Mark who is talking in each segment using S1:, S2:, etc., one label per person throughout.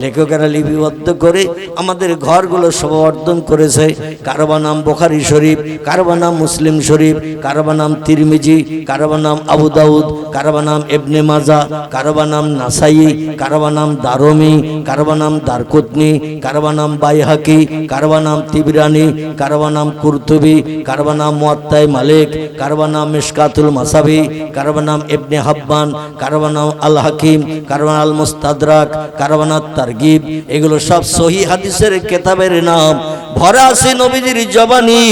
S1: লেখকেরা লিপিবদ্ধ করে আমাদের ঘরগুলো সমাবর্ধন করেছে কারবা নাম বোখারি শরীফ কারবা নাম মুসলিম শরীফ কারবা নাম তিরমিজি কারবা নাম আবু দাউদ কারবা নাম এবনে মাজা কারবা নাম নাসাই কারবা নাম দারমি কারবা নাম দারকুতনি কারবা নাম বাইহাকি কারবা নাম তিবরানি কারবা নাম কুরতুবি কারবা নাম মুয়াত্তাই মালিক কারবা নাম মিশকাতুল মাসাবি কারবা নাম এবনে হাব্বান কারবা নাম আল হাকিম কারবা আল মুস্তাদরাক কারবা নাম তারগিব, এগুলো সব সহি হাদিসের কেতাবের নাম। ভরা আছে নবীজির জবানি,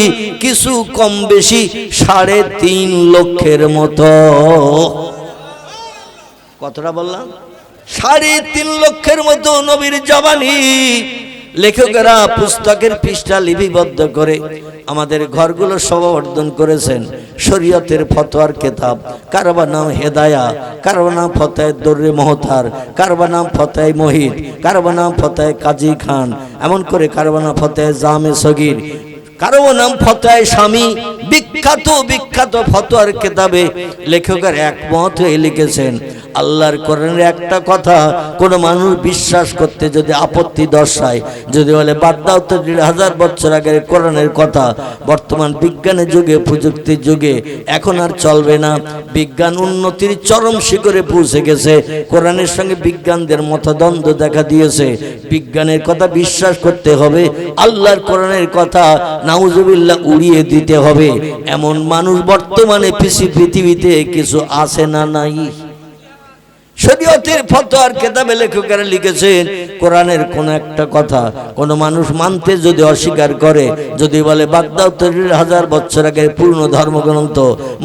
S1: কিছু কম বেশি সাড়ে তিন লক্ষের মতো। কতটা বললাম? সাড়ে তিন লক্ষের মতো নবীর জবানি। লেখকেরা পুস্তকের পৃষ্ঠা লিপিবদ্ধ করে আমাদের ঘরগুলো সমর্ধন করেছেন। শরীয়তের ফতোয়ার কেতাব। কারবা নাম হেদায়া কারবা নাম ফতায় দর্রে মহতার কারবা নাম ফতায় মহিদ কারবা নাম ফতায় কাজী খান এমন করে কারবা নাম ফতায় জামে সগির কারও নাম ফতোয়ায় স্বামী, বিখ্যাত বিখ্যাত ফতোয়ার কেতাবে লেখকের একমত হয়ে লিখেছেন, আল্লাহর কোরআনের একটা কথা, কোনো মানুষ বিশ্বাস করতে যদি আপত্তি দর্শায়, যদি বলে, বাদ দাও তো হাজার বছর আগের কোরআনের কথা, বর্তমান বিজ্ঞানের যুগে, প্রযুক্তির যুগে, এখন আর চলবে না। বিজ্ঞান উন্নতির চরম শিখরে পৌঁছে গেছে, কোরআনের সঙ্গে বিজ্ঞানদের মতদ্বন্দ্ব দেখা দিয়েছে। বিজ্ঞানের কথা বিশ্বাস করতে হবে, আল্লাহর কোরআনের কথা নাউজুবিল্লাহ উড়িয়ে দিতে হবে। এমন মানুষ বর্তমানে পৃথি- পৃথিবীতে কিছু আছে না নাই? শরীয়তের ফতোয়ার কেতাবে লেখকেরা লিখেছেন, কোরআনের কোন একটা কথা কোন মানুষ মানতে যদি অস্বীকার করে, যদি বলে বাগদাও তৈরির হাজার বছর আগে পূর্ণ ধর্মগ্রন্থ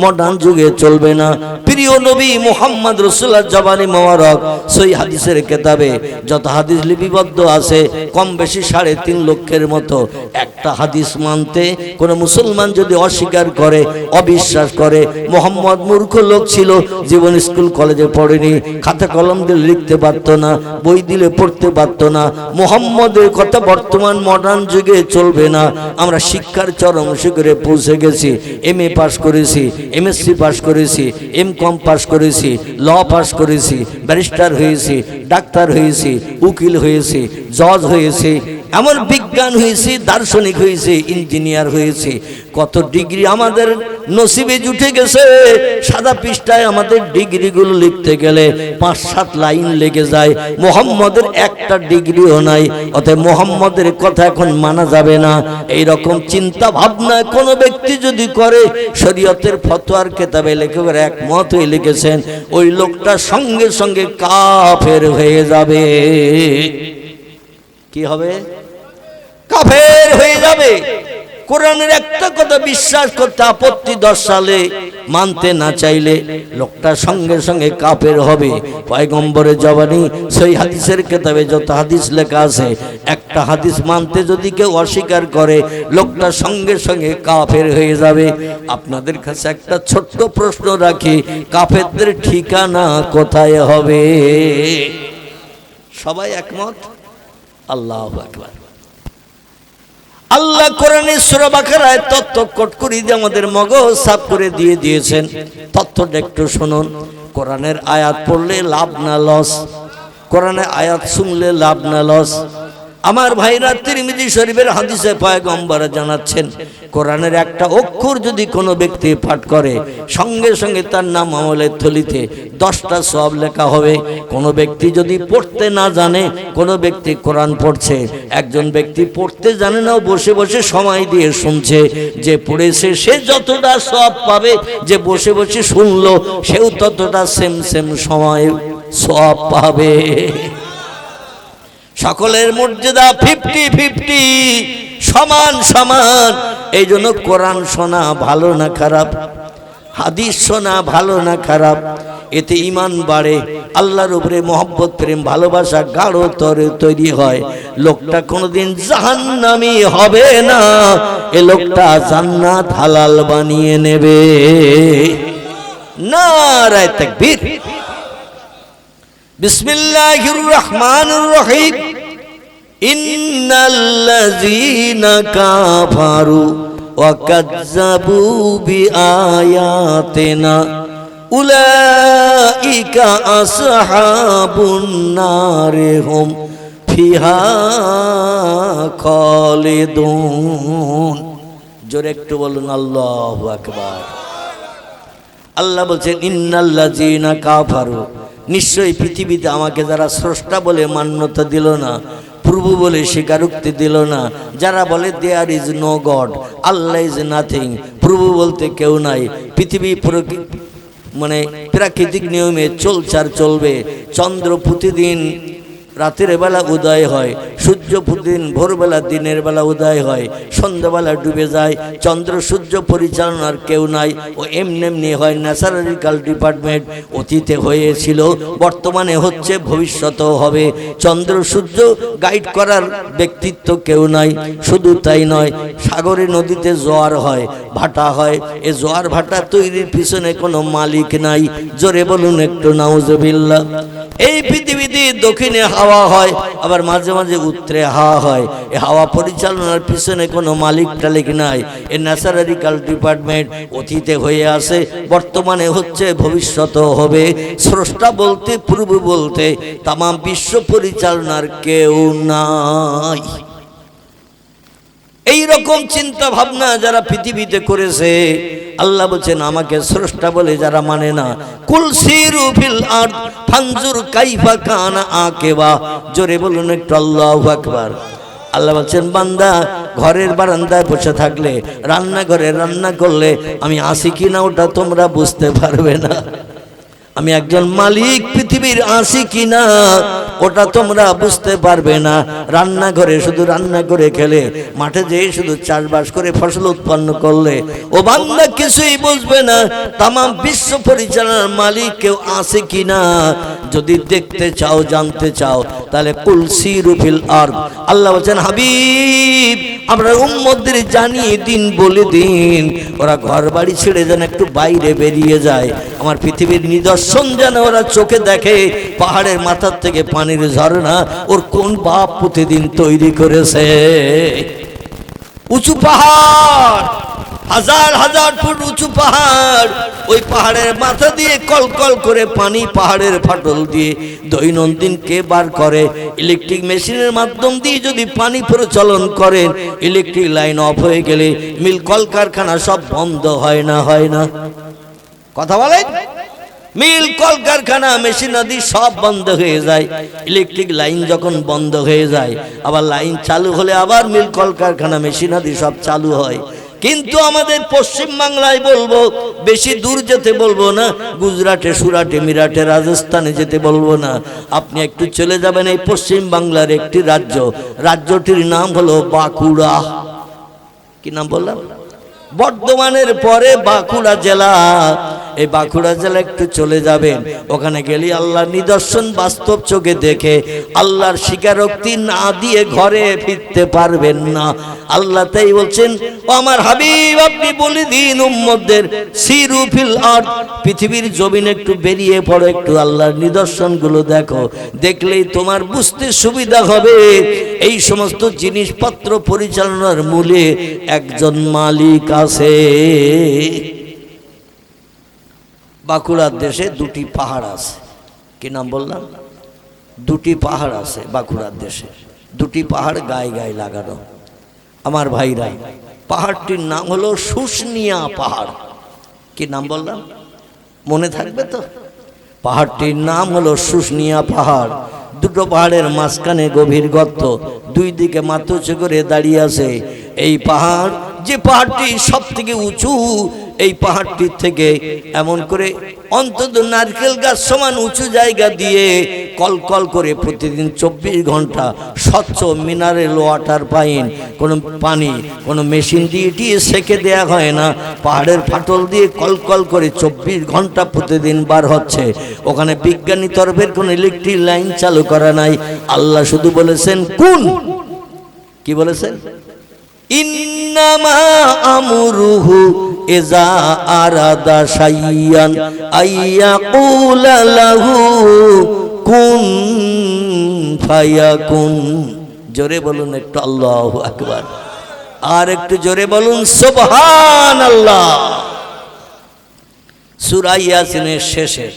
S1: মডার্ন যুগে চলবে না। প্রিয় নবী মোহাম্মদ রসুল্লাহ জবানি মোবারক, সই হাদিসের কেতাবে যত হাদিস লিপিবদ্ধ আছে, কম বেশি সাড়ে তিন লক্ষের মতো একটা হাদিস মানতে কোন মুসলমান যদি অস্বীকার করে, অবিশ্বাস করে, মোহাম্মদ মূর্খ লোক ছিল, জীবন স্কুল কলেজে পড়েনি খাতা কলম দিলে লিখতে পারত না, বই দিলে পড়তে পারত না। মোহাম্মদের কথা বর্তমান মডার্ন যুগে চলবে না। আমরা শিক্ষার চরম শিখরে পৌঁছে গেছি। এম এ পাশ করেছি এমএসসি পাশ করেছি এম কম পাশ করেছি ল পাশ করেছি ব্যারিস্টার হয়েছি, ডাক্তার হয়েছি, উকিল হয়েছি জজ হয়েছি। এমন বিজ্ঞান হয়েছি, দার্শনিক হয়েছে, ইঞ্জিনিয়ার হয়েছে। কত ডিগ্রি আমাদের নসিবে জুটে গেছে। সাদা পৃষ্ঠায় আমাদের ডিগ্রিগুলো লিখতে গেলে পাঁচ সাত লাইন লেগে যায়। মোহাম্মদের একটা ডিগ্রিও নাই, অতএব মোহাম্মদের কথা এখন মানা যাবে না। এই রকম চিন্তা ভাবনা কোনো ব্যক্তি যদি করে, শরীয়তের ফতোয়ার কেতাবে লেখকের একমত হয়ে লিখেছেন, ওই লোকটা সঙ্গে সঙ্গে কাফের হয়ে যাবে। কি হবে? কাফের হয়ে যাবে। কোরআনের একটা কথা বিশ্বাস করতে আপত্তি দর্শালে মানতে না চাইলে লোকটা সঙ্গে সঙ্গে কাফের হবে। পয়গম্বরের জবানি, সেই হাদিসের কেতাবে যত হাদিস লেখা আছে, একটা হাদিস মানতে যদি কেউ অস্বীকার করে, লোকটা সঙ্গে সঙ্গে কাফের হয়ে যাবে। আপনাদের কাছে একটা ছোট্ট প্রশ্ন রাখি, কাফেরদের ঠিকানা কোথায় হবে? সবাই একমত? আল্লাহ আকবার। আল্লাহ কোরআনের সূরা বাকারায় তত্ত্ব কট করে আমাদের মগজ সাফ করে দিয়ে দিয়েছেন। তত্ত্বটা একটু শুনুন। কোরআনের আয়াত পড়লে লাভ না লস? কোরআনের আয়াত শুনলে লাভ না লস? আমার ভাইরা তিরমিজি শরীফের হাদিসে পয়গম্বরা জানাচ্ছেন, কোরআনের একটা অক্ষর যদি কোনো ব্যক্তি পাঠ করে, সঙ্গে সঙ্গে তার নাম আমলের থলিতে দশটা সব লেখা হবে। কোনো ব্যক্তি যদি পড়তে না জানে, কোনো ব্যক্তি কোরআন পড়ছে, একজন ব্যক্তি পড়তে জানে না বসে বসে সময় দিয়ে শুনছে, যে পড়েছে সে যতটা সব পাবে, যে বসে বসে শুনলো, সেও ততটা সেম সেম সময় সব পাবে। সকলের মর্যাদা ফিফটি ফিফটি সমান সমান। এই জন্য কোরআন শোনা ভালো না খারাপ? হাদিস শোনা ভালো না খারাপ? এতে ইমান বাড়ে, আল্লাহর উপরে মহব্বত, প্রেম, ভালোবাসা গাঢ় তরে তৈরি হয়। লোকটা কোনোদিন জাহান্নামি হবে না, এ লোকটা জান্নাত হালাল বানিয়ে নেবে। না রায় তাকবীর। বিসমিল্লাহির রহমানুর রহিম। ইন্নাল্লাযীনা ফিহা জোরে একটু বলুন, আল্লাহ আকবার। আল্লাহ বলছেন, ইন্নাল্লাযীনা কাফারু। নিশ্চয়ই পৃথিবীতে আমাকে যারা স্রষ্টা বলে মান্যতা দিল না প্রভু বলে স্বীকারোক্তি দিল না। যারা বলে there is no god Allah is nothing প্রভু বলতে কেউ নাই। পৃথিবী মানে প্রাকৃতিক নিয়মে চলচার চলবে। চন্দ্র প্রতিদিন রাতের বেলা উদয় হয়, সূর্য প্রতিদিন ভোরবেলা, দিনের বেলা উদয় হয়, সন্ধ্যাবেলা ডুবে যায়, চন্দ্র সূর্য পরিচালনার কেউ নাই, ও এমনি এমনি হয় ন্যাচারালিক্যাল ডিপার্টমেন্ট অতীতে হয়েছিল, বর্তমানে হচ্ছে, ভবিষ্যতেও হবে। চন্দ্র সূর্য গাইড করার ব্যক্তিত্ব কেউ নাই, শুধু তাই নয়, সাগরে নদীতে জোয়ার হয়, ভাটা হয়, এ জোয়ার ভাটা তৈরির পিছনে কোনো মালিক নাই। জোরে বলুন একটু নাউজবিল্লা এই পৃথিবীতে দক্ষিণে হাওয়া হয়, আবার মাঝে মাঝে উত্তরে হাওয়া হয়। এই হাওয়া পরিচালনার পিছনে কোনো মালিক টালিক নাই। এ ন্যাচারালিক্যাল ডিপার্টমেন্ট অতীতে হয়ে আছে, বর্তমানে হচ্ছে ভবিষ্যত হবে। স্রষ্টা বলতে, পূর্ব বলতে, তামাম বিশ্ব পরিচালনার কেউ নাই। এই রকম চিন্তা ভাবনা যারা পৃথিবীতে করেছে, আল্লাহ বলছেন, আমাকে স্রষ্টা বলে যারা মানে না। কুল সিরু ফিল আরদ, ফানজুর কাইফা কানা আকেবা। জোরে বলুন একটু, আল্লাহু আকবার। আল্লাহ বলছেন, বান্দা, ঘরের বারান্দায় বসে থাকলে, রান্নাঘরে রান্না করলে আমি আসি কিনা ওটা তোমরা বুঝতে পারবে না। আমি একজন মালিক, পৃথিবীর আসি কিনা, ওটা তোমরা বুঝতে পারবে না। রান্না রান্নাঘরে শুধু রান্না করে খেলে, মাঠে যেয়ে শুধু চাষবাস করে ফসল উৎপন্ন করলে, ও বান্দা কিছুই বুঝবে না। তামাম বিশ্ব পরিচালনার মালিক কেউ আসে কিনা? যদি দেখতে চাও, জানতে চাও, তাহলে কুলসি রুফিল আর আল্লাহ বলছেন, হাবিব, আমরা উম্মদের জানিয়ে দিন, বলে দিন। ওরা ঘর বাড়ি ছেড়ে যেন একটু বাইরে বেরিয়ে যায়। আমার পৃথিবীর নিদর্শন যেন ওরা চোখে দেখে, পাহাড়ের মাথার থেকে পানির ঝর্ণা, ওর কোন বাপ প্রতিদিন তৈরি করেছে? উঁচু পাহাড়, হাজার হাজার ফুট উঁচু পাহাড়, ওই পাহাড়ের মাথা দিয়ে কল কল করে পানি পাহাড়ের ফাটল দিয়ে দৈনন্দিন কে বার করে? ইলেকট্রিক মেশিনের মাধ্যম দিয়ে যদি পানি প্রচলন করেন, ইলেকট্রিক লাইন অফ হয়ে গেলে মিল কলকারখানা সব বন্ধ হয় না হয় না। কথা বলেন? মিল কলকারখানা মেশিনাদি সব বন্ধ হয়ে যায়। ইলেকট্রিক লাইন যখন বন্ধ হয়ে যায়, আবার লাইন চালু হলে আবার মিল কলকারখানা মেশিনাদি সব চালু হয়। কিন্তু আমাদের পশ্চিম বাংলায় বলব, বেশি দূর যেতে বলব না, গুজরাটে, সুরাটে, মিরাটে, রাজস্থানে যেতে বলব না। আপনি একটু চলে যাবেন এই পশ্চিম বাংলার একটি রাজ্য। রাজ্যটির নাম হলো বাঁকুড়া। কি নাম বললাম? বর্ধমানের পরে বাঁকুড়া জেলা। এই বাঁকুড়া জেলা একটু চলে যাবেন। ওখানে গেলে আল্লাহর নিদর্শন বাস্তব চোখে দেখে, আল্লাহর স্বীকারোক্তি না দিয়ে ঘরে ফিরতে পারবেন না। আল্লাহ তাই বলছেন, ও আমার হাবিব, আপনি বলে দিন উম্মদের সিরুফিল আর্ট পৃথিবীর জমিন একটু বেরিয়ে পড়ো, একটু আল্লাহর নিদর্শনগুলো দেখো। দেখলেই তোমার বুঝতে সুবিধা হবে। এই সমস্ত জিনিসপত্র পরিচালনার মূলে একজন মালিক আছে। বাঁকুড়ার দেশে দুটি পাহাড় আছে। কি নাম বললাম? দুটি পাহাড় আছে বাঁকুড়ার দেশে। দুটি পাহাড় গায়ে গায়ে লাগানো। আমার ভাইরা, পাহাড়টির নাম হলো শুশনিয়া পাহাড়। কি নাম বললাম? মনে থাকবে তো? পাহাড়টির নাম হলো শুশনিয়া পাহাড়। দুটো পাহাড়ের মাঝখানে গভীর গর্ত। দুই দিকে মাথা উঁচু করে দাঁড়িয়ে আছে। এই পাহাড় যে পাহাড়টি সব থেকে উঁচু, এই পাহাড়টির থেকে এমন করে অন্তত নারকেল গাছ সমান উঁচু জায়গা দিয়ে কল কল করে প্রতিদিন চব্বিশ ঘণ্টা স্বচ্ছ মিনারেল ওয়াটার পাইন। কোনো পানি, কোনো মেশিন দিয়ে দিয়ে সেকে দেয়া হয় না। পাহাড়ের ফাটল দিয়ে কল কল করে চব্বিশ ঘণ্টা প্রতিদিন বার হচ্ছে। ওখানে বিজ্ঞানী তরফের কোনো ইলেকট্রিক লাইন চালু করা নাই। আল্লাহ শুধু বলেছেন, কোন? কি বলেছেন? ইন্নামা আমরুহু ইজা আরাদা শাইয়ান আইয়াকুলা লাহু কুন জোরে বলুন একটু আল্লাহু আকবার। আর একটু জোরে বলুন সুবহানাল্লাহ। সূরা ইয়াসিনের শেষে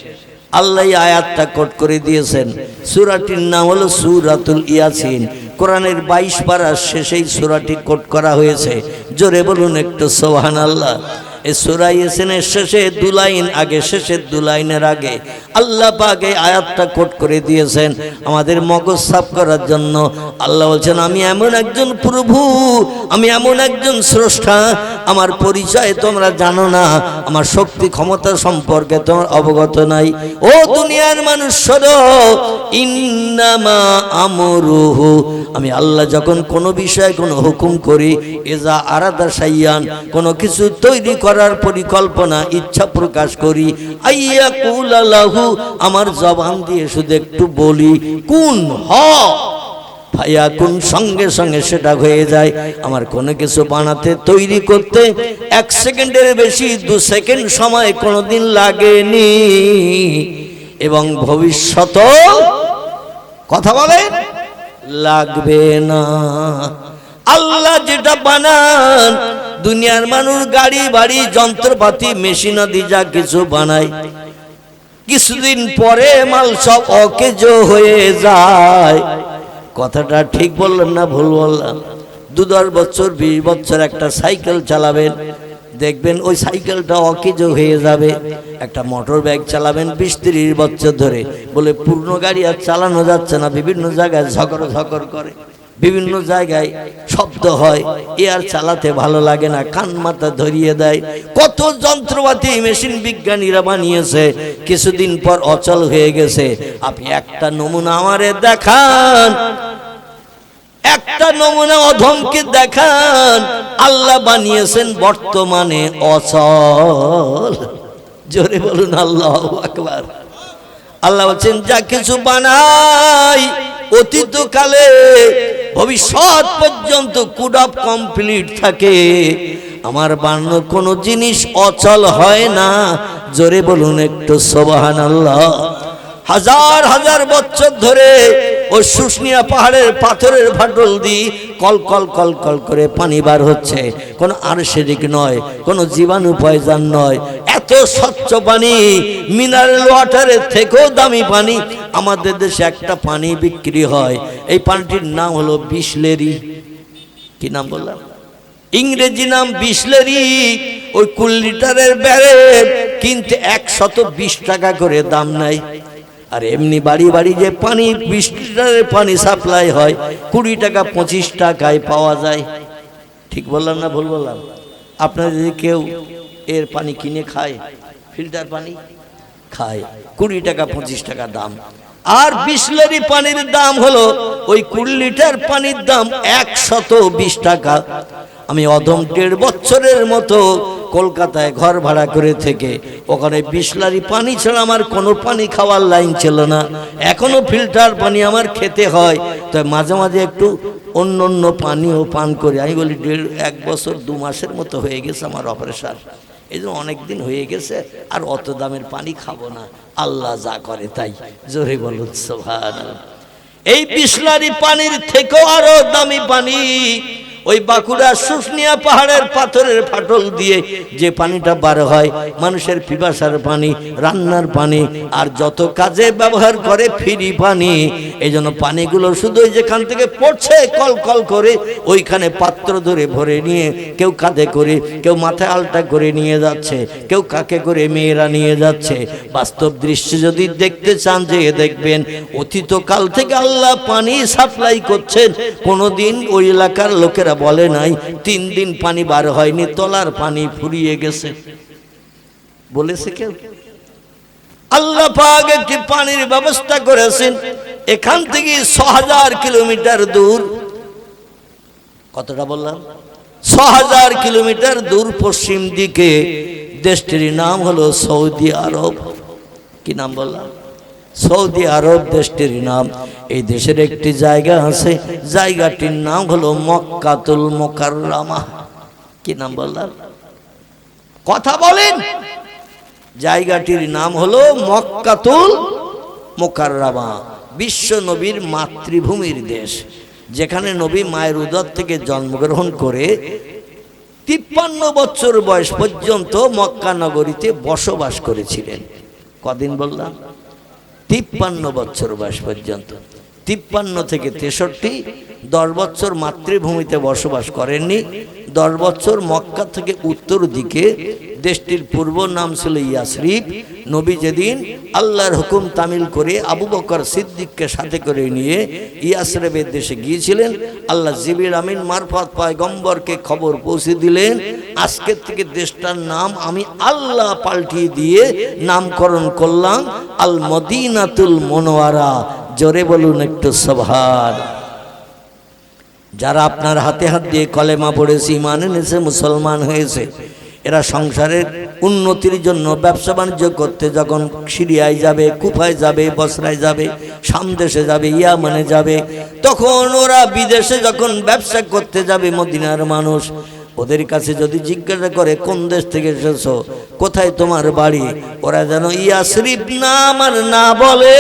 S1: আল্লাহ আয়াতটা কোট করে দিয়েছেন। সূরাটির নাম হলো সূরাতুল ইয়াসিন। কোরআনের বাইশ পারার শেষেই সুরাটি কোট করা হয়েছে। জোরে বলুন একটু সুবহানাল্লাহ। আগে শেষের আগে আল্লাহ কোট করে দিয়েছেন আমাদের মগজ সাফ করার জন্য। আল্লাহ বলছেন, আমি এমন একজন প্রভু, আমি এমন একজন স্রষ্টা, আমার পরিচয় তোমরা জানো না, আমার শক্তি ক্ষমতা সম্পর্কে তোমার অবগত নাই। ও দুনিয়ার মানুষ আমি আল্লাহ যখন কোনো বিষয়ে কোনো হুকুম করি, এজা আরাদা সাইয়ান কোনো কিছু তৈরি করার পরিকল্পনা, ইচ্ছা প্রকাশ করি। আইয়া কুল আলাহু আমার জবান দিয়ে শুধু একটু বলি, কোন হ? ভাইয়া, কোন? সঙ্গে সঙ্গে সেটা হয়ে যায়। আমার কোনো কিছু বানাতে, তৈরি করতে এক সেকেন্ডের বেশি, দু সেকেন্ড সময় কোনোদিন লাগেনি। এবং ভবিষ্যত কথা বলে লাগবে না। আল্লাহ যেটা বানান দুনিয়ার মানুষ গাড়ি, বাড়ি, যন্ত্রপাতি মেশিনাদি যা কিছু বানায়। কিছুদিন পরে মাল সব অকেজ হয়ে যায়। কথাটা ঠিক বললাম না, ভুল বললাম। দু দশ বছর, বিশ বছর একটা সাইকেল চালাবেন, দেখবেন ওই সাইকেলটা অকেজ হয়ে যাবে। একটা মোটর ব্যাগ চালাবেন বিশ তিরিশ বছর ধরে। বলে পূর্ণ গাড়ি আর চালানো যাচ্ছে না, বিভিন্ন জায়গায় ঝকর ঝকর করে। বিভিন্ন জায়গায় শব্দ হয় এ আর চালাতে ভালো লাগে না, কান মাথা ধরিয়ে দেয়। কত যন্ত্রপাতি মেশিন বিজ্ঞানীরা বানিয়েছে, কিছুদিন পর অচল হয়ে গেছে। আপনি একটা নমুনা আমারে দেখান। একটা নমুনা অধমকে দেখান। আল্লাহ বানিয়েছেন বর্তমানে অচল। জোরে বলুন, আল্লাহ আকবার। আল্লাহ বলছেন, যা কিছু বানাই অতীতকালে, ভবিষ্যৎ পর্যন্ত কুড অফ কমপ্লিট থাকে। আমার বানানো কোনো জিনিস অচল হয় না। জোরে বলুন একটু সোবাহান আল্লাহ হাজার হাজার বছর ধরে ওই শুষ্নিয়া পাহাড়ের পাথরের ফাটল দিয়ে কল কল কল কল করে পানি বার হচ্ছে। কোনো আর্সেনিক নয়, কোনো জীবাণু পয়জান নয় এত স্বচ্ছ পানি, মিনারেল ওয়াটারের থেকেও দামি পানি। আমাদের দেশে একটা পানি বিক্রি হয়। এই পানিটির নাম হলো বিসলেরি। কি নাম বললাম? ইংরেজি নাম বিসলেরি। ওই কুড়ি লিটারের ব্যারেল কিনতে একশত বিশ টাকা করে দাম নাই আর এমনি বাড়ি বাড়ি যে পানি, বিশ লিটারের পানি সাপ্লাই হয়, কুড়ি টাকা পঁচিশ টাকায় পাওয়া যায়। ঠিক বললাম না ভুল বললাম? আপনার যদি কেউ এর পানি কিনে খায়, ফিল্টার পানি খায়, কুড়ি টাকা, পঁচিশ টাকা দাম। আর বিসলারি পানির দাম হলো ওই কুড়ি লিটার পানির দাম একশত বিশ টাকা। আমি অদম দেড় বছরের মতো কলকাতায় ঘর ভাড়া করে থেকে ওখানে বিসলারি পানি ছাড়া আমার কোনো পানি খাওয়ার লাইন ছিল না। এখনও ফিল্টার পানি আমার খেতে হয় তো মাঝে মাঝে একটু অন্য অন্য পানিও পান করি। আমি বলি দেড়, এক বছর দু মাসের মতো হয়ে গেছে আমার অপারেশন। এই যে অনেকদিন হয়ে গেছে, আর অত দামের পানি খাব না। আল্লাহ যা করে তাই। জোরে বলুন সোভান এই বিসলারি পানির থেকেও আরও দামি পানি। ওই বাঁকুড়া শুষ্নিয়া পাহাড়ের পাথরের ফাটল দিয়ে যে পানিটা বার হয়, মানুষের পিপাসার পানি, রান্নার পানি, আর যত কাজে ব্যবহার করে ফ্রি পানি এই জন্য পানিগুলো শুধু যেখান থেকে পড়ছে, কল কল করে, ওইখানে পাত্র ধরে ভরে নিয়ে কেউ কাঁধে করে, কেউ মাথায় আলটা করে নিয়ে যাচ্ছে, কেউ কাকে করে মেয়েরা নিয়ে যাচ্ছে। বাস্তব দৃশ্য যদি দেখতে চান যে দেখবেন, অতীতকাল থেকে আল্লাহ পানি সাপ্লাই করছেন, কোনোদিন ওই এলাকার লোকেরা বলে নাই, তিন দিন পানি বার হয়নি, তলার পানি ফুরিয়ে গেছে। বলেছে কেউ? আল্লাহ পাক একটি পানির ব্যবস্থা করেছেন, এখান থেকে ছ হাজার কিলোমিটার দূর। কতটা বললাম? ছ হাজার কিলোমিটার দূর পশ্চিম দিকে, দেশটির নাম হলো সৌদি আরব। কি নাম বললাম? সৌদি আরব দেশটির নাম। এই দেশের একটি জায়গা আছে, জায়গাটির নাম হলো মক্কাতুল মোকাররামা। কি নাম বললাম? কথা বলেন। জায়গাটির নাম হলো মক্কাতুল মোকাররামা, বিশ্ব নবীর মাতৃভূমির দেশ, যেখানে নবী মায়ের উদর থেকে জন্মগ্রহণ করে তিপ্পান্ন বছর বয়স পর্যন্ত মক্কা নগরীতে বসবাস করেছিলেন। কদিন বললাম? তিপ্পান্ন বছর বয়স পর্যন্ত। তিপ্পান্ন থেকে তেষট্টি দশ বছর মাতৃভূমিতে বসবাস করেননি। দশ বছর মক্কা থেকে উত্তর দিকে, দেশটির পূর্ব নাম ছিল ইয়াসরিফ। নবী যেদিন আল্লাহর হুকুম তামিল করে আবু বকর সিদ্দিককে সাথে করে নিয়ে ইয়াসরেবের দেশে গিয়েছিলেন, আল্লাহ জিবির আমিন মারফত পয়গম্বরকে খবর পৌঁছে দিলেন আজকের থেকে দেশটার নাম আমি আল্লাহ পাল্টিয়ে দিয়ে নামকরণ করলাম, আল মদিনাতুল মনোয়ারা জোরে বলুন একটু সভার যারা আপনার হাতে হাত দিয়ে কলেমা পড়েছে, ইমান এনেছে, মুসলমান হয়েছে, এরা সংসারের উন্নতির জন্য ব্যবসা বাণিজ্য করতে যখন সিরিয়ায় যাবে, কুফায় যাবে, বসরায় যাবে সামদেশে যাবে, ইয়ামানে যাবে, তখন ওরা বিদেশে যখন ব্যবসা করতে যাবে, মদিনার মানুষ, ওদের কাছে যদি জিজ্ঞাসা করে, কোন দেশ থেকে এসেছ, কোথায় তোমার বাড়ি, ওরা যেন ইয়া ইয়াসরিফ নাম আর না বলে।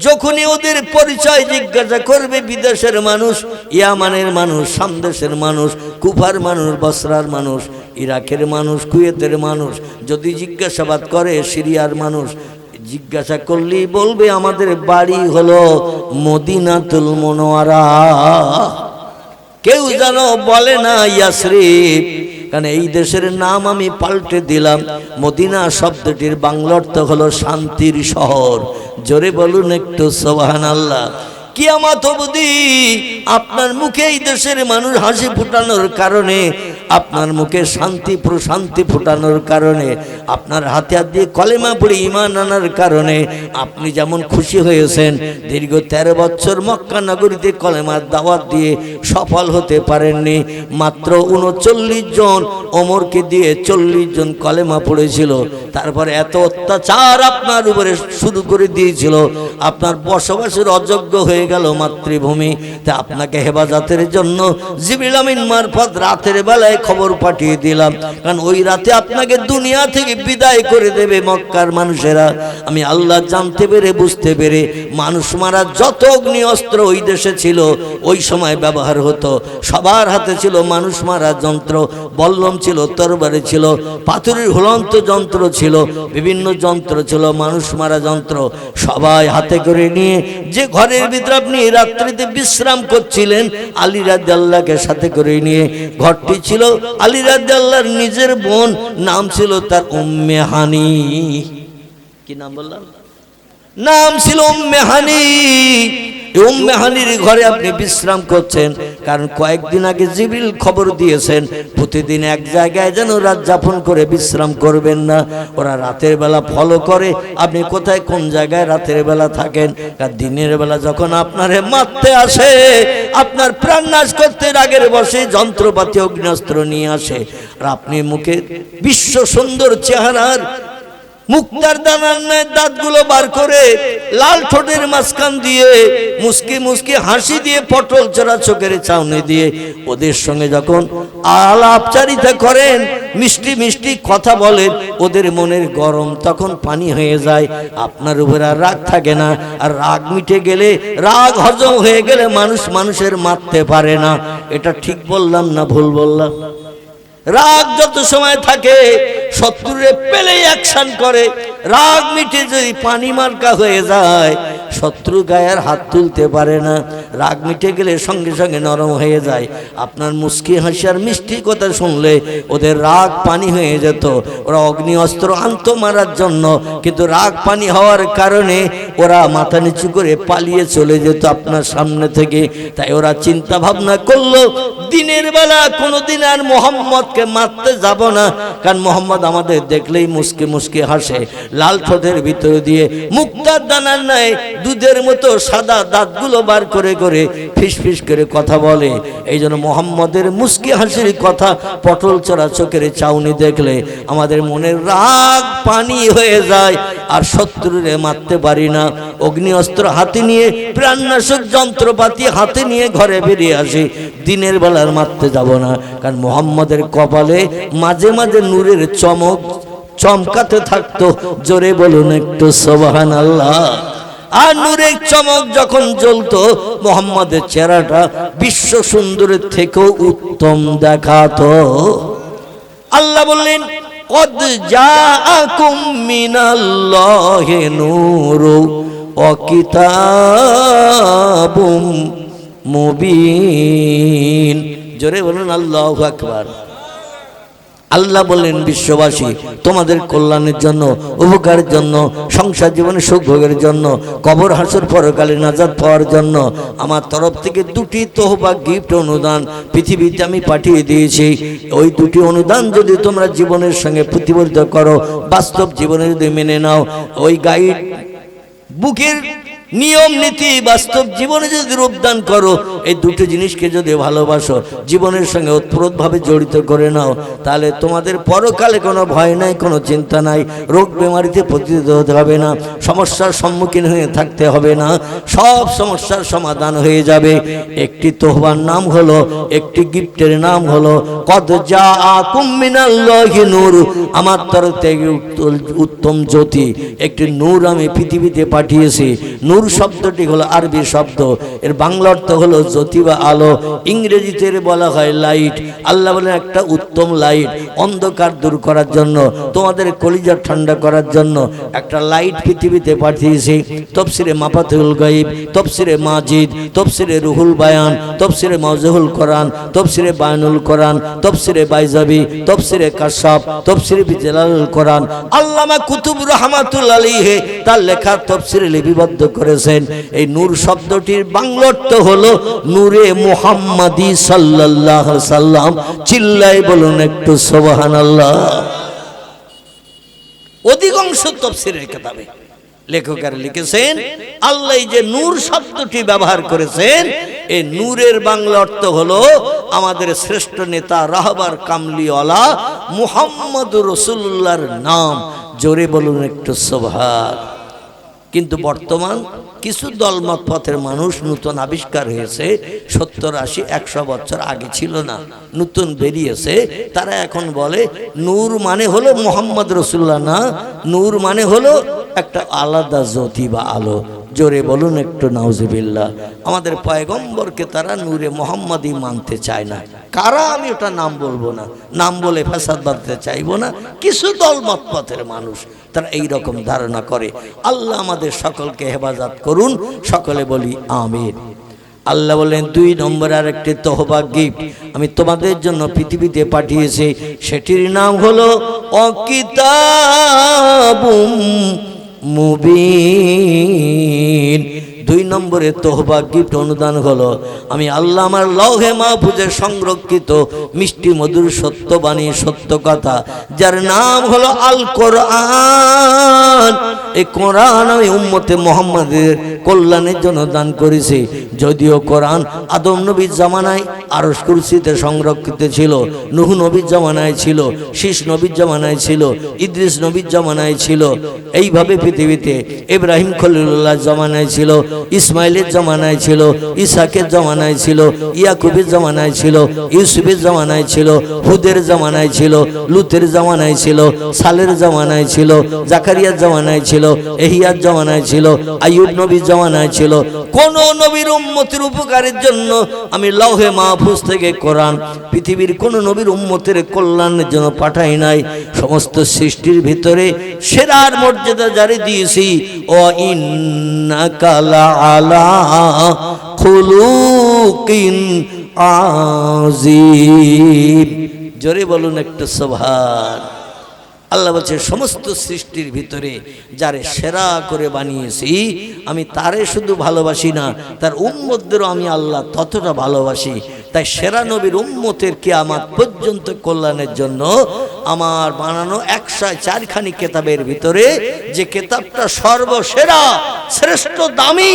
S1: যখনই ওদের পরিচয় জিজ্ঞাসা করবে, বিদেশের মানুষ, ইয়ামানের মানুষ, সামদেশের মানুষ, কুফার মানুষ, বসরার মানুষ, ইরাকের মানুষ, কুয়েতের মানুষ, যদি জিজ্ঞাসাবাদ করে, সিরিয়ার মানুষ, জিজ্ঞাসা করলেই বলবে, আমাদের বাড়ি হলো মদিনাতুল মনোয়ারা কেউ যেন বলে না ইয়াসরিফ কারণ এই দেশের নাম আমি পাল্টে দিলাম। মদিনা শব্দটির বাংলা অর্থ হলো শান্তির শহর। জোরে বলুন একটু সোহান আল্লাহ কিয়ামত অবধি আপনার মুখে এই দেশের মানুষ হাসি ফুটানোর কারণে আপনার মুখে শান্তি প্রশান্তি ফুটানোর কারণে, আপনার হাতে হাত দিয়ে কলেমা পড়ে ইমান আনার কারণে আপনি যেমন খুশি হয়েছেন, দীর্ঘ তেরো বছর মক্কা নগরীতে কলেমার দাওয়াত দিয়ে সফল হতে পারেননি। মাত্র উনচল্লিশ জন ওমরকে দিয়ে চল্লিশ জন কলেমা পড়েছিল। তারপর এত অত্যাচার আপনার উপরে শুরু করে দিয়েছিল। আপনার বসবাসের অযোগ্য হয়ে গেল মাতৃভূমি। তা আপনাকে হেফাজতের জন্য জিবিলামিন মারফত রাতের বেলায় খবর পাঠিয়ে দিলাম। কারণ ওই রাতে আপনাকে দুনিয়া থেকে বিদায় করে দেবে মক্কার মানুষেরা। আমি আল্লাহ জানতে পেরে, বুঝতে পেরে, মানুষ মারা যত অগ্নি অস্ত্র ওই দেশে ছিল, ওই সময় ব্যবহার হতো। সবার হাতে ছিল মানুষ মারা যন্ত্র, বল্লম ছিল, তরবারি ছিল, পাথরের হুলন্ত যন্ত্র ছিল, বিভিন্ন যন্ত্র ছিল, মানুষ মারা যন্ত্র। সবাই হাতে করে নিয়ে, যে ঘরের ভিতরে আপনি রাত্রিতে বিশ্রাম করছিলেন, আলী রাজ্লাহকে সাথে করে নিয়ে, ঘরটি ছিল আলী রাজ্লার নিজের বোন নাম ছিল তার উম্মে হানি। কি নাম বললাম? নাম ছিল উম্মে হানি। এই উম্মে হানির ঘরে আপনি বিশ্রাম করছেন, কারণ কয়েকদিন আগে জিবিল খবর দিয়েছেন, প্রতিদিন এক জায়গায় যেন রাত যাপন করে বিশ্রাম করবেন না। ওরা রাতের বেলা ফলো করে, আপনি কোথায় কোন জায়গায় রাতের বেলা থাকেন? আর দিনের বেলা যখন আপনারে মারতে আসে, আপনার প্রাণ নাশ করতে রাগের বসে যন্ত্রপাতি অগ্নিস্ত্র নিয়ে আসে। আর আপনি মুখে বিশ্ব সুন্দর চেহারার মুক্তার দানার দাঁতগুলো বার করে লাল ঠোঁটের মাঝখান দিয়ে মুসকি মুসকি হাসি দিয়ে পটল চড়া চোখের চাউনি দিয়ে ওদের সঙ্গে যখন আলাপচারিতা করেন, মিষ্টি মিষ্টি কথা বলেন, ওদের মনের গরম তখন পানি হয়ে যায়। আপনার উপর আর রাগ থাকে না। আর রাগ মিটে গেলে, রাগ হজম হয়ে গেলে মানুষ মানুষের মারতে পারে না। এটা ঠিক বললাম না ভুল বললাম? রাগ যত সময় থাকে শত্রুরে পেলেই অ্যাকশন করে। রাগ মিটে যদি পানি মার্কা হয়ে যায়, শত্রু গায়ে আর হাত তুলতে পারে না। রাগ মিটে গেলে সঙ্গে সঙ্গে নরম হয়ে যায়। আপনার মুস্কি হাসি আর মিষ্টি কথা শুনলে ওদের রাগ পানি হয়ে যেত। ওরা অগ্নি অস্ত্র আনত মারার জন্য, কিন্তু রাগ পানি হওয়ার কারণে ওরা মাথা নিচু করে পালিয়ে চলে যেত আপনার সামনে থেকে। তাই ওরা চিন্তা ভাবনা করল, দিনের বেলা কোনোদিন আর মোহাম্মদকে মারতে যাব না। কারণ মোহাম্মদ আমাদের দেখলেই মুসকে মুসকে হাসে। লাল ঠোঁটের ভিতরে দিয়ে মুক্তার দানার নাই দুধের মতো সাদা দাঁতগুলো বার করে করে ফিস করে কথা বলে। এই জন্য মোহাম্মদের মুস্কি হাসির কথা পটল চড়া চোখের চাউনি দেখলে আমাদের মনের রাগ পানি হয়ে যায়। আর শত্রুরে মারতে পারি না। অগ্নি অস্ত্র হাতে নিয়ে, প্রাণনাশক যন্ত্রপাতি হাতে নিয়ে ঘরে বেরিয়ে আসি। দিনের বেলার মারতে যাব না। কারণ মোহাম্মদের কপালে মাঝে মাঝে নূরের চমক, চমকাতে থাকতো। জোরে বলুন একটু সোবাহান আল্লাহ আর নূরের চমক যখন জ্বলতো, মোহাম্মদের চেহারাটা বিশ্ব সুন্দরের থেকেও উত্তম দেখাতো। আল্লাহ বললেন, কদ জাআকুম মিনাল্লাহি নূরু ও কিতাবুম মুবিন। জোরে বলুন, আল্লাহু আকবার। আল্লাহ বললেন, বিশ্ববাসী, তোমাদের কল্যাণের জন্য, উপকারের জন্য, সংসার জীবনে সুখ ভোগের জন্য, কবর হাসর পরকালে নাজাদ পাওয়ার জন্য, আমার তরফ থেকে দুটি তোহবা গিফট, অনুদান পৃথিবীতে আমি পাঠিয়ে দিয়েছি। ওই দুটি অনুদান যদি তোমরা জীবনের সঙ্গে প্রতিবর্তিত করো, বাস্তব জীবনে যদি মেনে নাও, ওই গাইড বুকের নিয়ম, নীতি, বাস্তব জীবনে যদি রূপদান করো, এই দুটো জিনিসকে যদি ভালোবাসো, জীবনের সঙ্গে ওতপ্রোতভাবে জড়িত করে নাও, তাহলে তোমাদের পরকালে কোনো ভয় নাই, কোনো চিন্তা নাই, রোগ বেমারিতে প্রতিরোধ হতে হবে না, সমস্যার সম্মুখীন হয়ে থাকতে হবে না, সব সমস্যার সমাধান হয়ে যাবে। একটি তোহবার নাম হলো, একটি গিফটের নাম হলো কত যা কুমিনাল্লাহি নূর আমার তরফ থেকে উত্তম জ্যোতি, একটি নূর আমি পৃথিবীতে পাঠিয়েছি। নূর শব্দটি হলো আরবি শব্দ। এর বাংলা অর্থ হলো জ্যোতি বা আলো। ইংরেজিতে বলা হয় লাইট। আল্লাহ বলেন একটা উত্তম লাইট অন্ধকার দূর করার জন্য, তোমাদের কলিজা ঠান্ডা করার জন্য একটা লাইট পৃথিবীতে পাঠিয়েছি। তফসিরে মাফাতুল গাইব তফসিরে মাজিদ, তফসিরে রুহুল বায়ান, তফসিরে মজহুল কোরআন, তফসিরে বায়ানুল কোরআন, তফসিরে বাইজাবি, তফসিরে কাশাব তফসিরে বিজালাল কোরআন। আল্লামা কুতুব রহমাতুল আলাইহি, তার লেখা তফসিরে লিপিবদ্ধ করেছেন। এই নূর শব্দটির বাংলা অর্থ হলো নূরে মুহাম্মাদি আলাইহি সাল্লাম। চিল্লাই বলুন একটু, সুবহানাল্লাহ। অধিকাংশ তফসিরের কিতাবে লেখকের লিখেছেন, আল্লাহ যে নূর শব্দটি ব্যবহার করেছেন, এই নূরের বাংলা অর্থ হলো আমাদের শ্রেষ্ঠ নেতা, রাহবার কামলিওয়ালা মুহাম্মদ রসুল্লাহর নাম। জোরে বলুন একটু সোভার কিন্তু বর্তমান কিছু দলমত পথের মানুষ নতুন আবিষ্কার হয়েছে। সত্তর আশি, একশো বছর আগে ছিল না, নতুন বেরিয়েছে। তারা এখন বলে, নূর মানে হলো মোহাম্মদ রসুল্লাহ না, নূর মানে হলো একটা আলাদা জ্যোতি বা আলো। জোরে বলুন একটু নাউজিবিল্লা আমাদের পয়গম্বরকে তারা নূরে মোহাম্মদই মানতে চায় না। কারা আমি ওটা নাম বলব না। নাম বলে ফ্যাসাদ বাঁধতে চাইব না। কিছু দল পথের মানুষ তারা এই রকম ধারণা করে। আল্লাহ আমাদের সকলকে হেফাজত করুন। সকলে বলি আমির আল্লাহ বলেন, দুই নম্বর আর একটি তহবা গিফট আমি তোমাদের জন্য পৃথিবীতে পাঠিয়েছি। সেটির নাম হলো অকিতাবুম মুবিন দুই নম্বরে তোহবা গিফট অনুদান হলো, আমি আল্লাহ আমার লৌহে মাহফুজে সংরক্ষিত মিষ্টি মধুর সত্যবাণী, সত্য কথা, যার নাম হলো আল কোরআন। এই কোরআন আমি উম্মতে মোহাম্মদের কল্যাণের জন্য দান করেছি। যদিও কোরআন আদম নবীর জামানায় আরস কুরসিতে সংরক্ষিত ছিল, নুহ নবীর জামানায় ছিল, শীষ নবীর জামানায় ছিল, ইদ্রিস নবীর জামানায় ছিল, এইভাবে পৃথিবীতে ইব্রাহিম খলিল্লাহ জামানায় ছিল ইসমাইলের জামানায় ছিল, ইসাকের জামানায় ছিল, ইয়াকুবের জামানায় ছিল, ইউসুফের জামানায় ছিল, হুদের জামানায় ছিল, লুতের জামানায় ছিল, সালের জামানায় ছিল, জাকারিয়ার জামানায় ছিল, এহিয়ার জামানায় ছিল, আইয়ুব নবীর জামানায় ছিল। কোন নবীর উম্মতের উপকারের জন্য আমি লৌহে মাহফুজ থেকে কোরআন পৃথিবীর কোন নবীর উম্মতের কল্যাণের জন্য পাঠাই নাই। সমস্ত সৃষ্টির ভিতরে সেরার মর্যাদা জারি দিয়েছি। আলা খুলুকিন আজিম জোরে বলুন একটা সভার আল্লাহ বলছে, সমস্ত সৃষ্টির ভিতরে যারে সেরা করে বানিয়েছি, আমি তারে শুধু ভালোবাসি না, তার উম্মতদেরও আমি আল্লাহ ততটা ভালোবাসি। তাই সেরা নবীর উম্মতের কে আমার পর্যন্ত কল্যাণের জন্য আমার বানানো একশো চারখানি কেতাবের ভিতরে যে কেতাবটা সর্বসেরা, শ্রেষ্ঠ, দামি,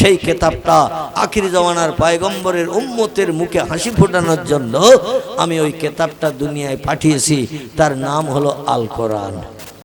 S1: সেই কেতাবটা আখির জমানার পায়গম্বরের উম্মতের মুখে হাসি ফোটানোর জন্য আমি ওই কেতাবটা দুনিয়ায় পাঠিয়েছি। তার নাম হলো আল কোরআন।